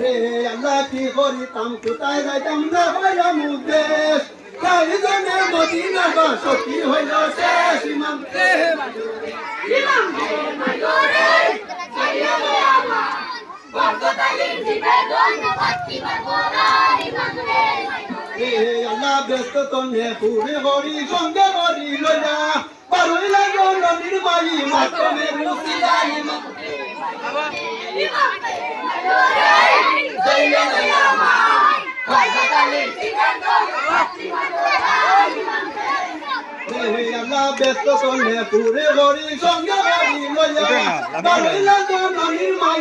রে আল্লাহ কি করিতাম কোথায় যাইতাম না হইলাম উদ্দেশ চারিজনে মদিনা বাস কি হইল শেষ ইমাম। রে আল্লাহ ব্যস্ত তন্নে পুরে হরি সঙ্গে হরি লইয়া পারুই লাগো নদীর মাই ইমাম রে ব্যস্ত তন্নে পুরে হরি সঙ্গে হরি লইয়া। পারুই লাগো নদীর মাই মাতমে মুসিলা ইমাম রে আল্লাহ আরতে হই যায় আমি না দরি তোর না হইলে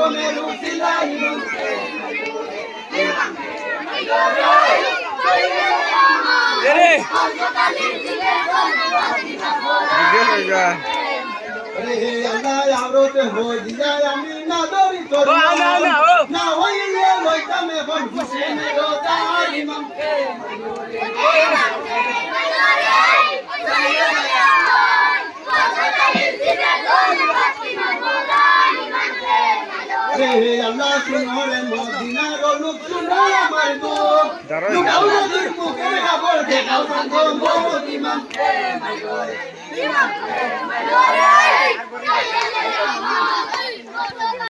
লইতামে বন হুসেনের দার ইমাম রে আল্লাহ শুনরে মদিনার লোক শুনো আমার মুখে দেখাও mujeres mayores. ¡Viva mujeres!